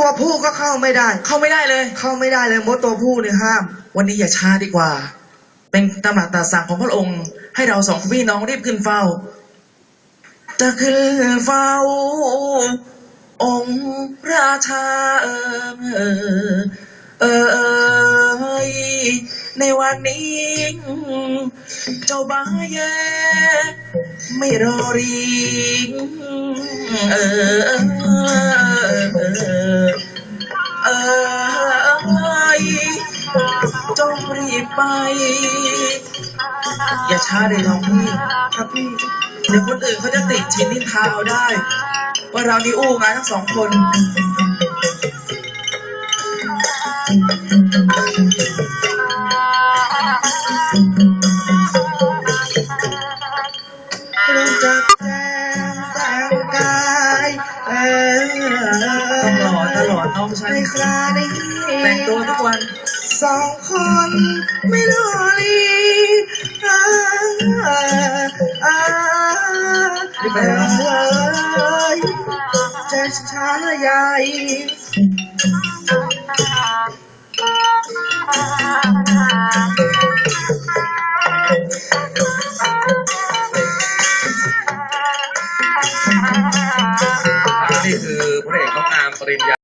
ตัวผู้ก็เข้าไม่ได้ เข้าไม่ได้เลย เข้าไม่ได้เลยมดตัวผู้เนี่ยห้าม วันนี้อย่าช้าดีกว่า เป็นตำหนักตาสั่งของพระองค์ ให้เราสองพี่น้องรีบขึ้นเฝ้า จะขึ้นเฝ้า องค์ราชาเออเออเอยในวันนี้ เจ้าบ้าแย่ไม่รอรีเออ จงรีบไป อย่าช้าเลยน้องพี่ครับพี่เดี๋ยวคนอื่นเขาจะติดชินนินทาเอาได้ ว่าเรานี่อู้งานทั้งสองคน รู้จักแจมแต่งกายเออต้องหล่อตลอดน้องฉันในครานี้แต่งตัวทุกวัน สองคนไม่รอลีอ่าอ่ารีบไปแล้วเอ้ยใจช้าใหญ่นี่คือพระเอกน้องอามปริญญา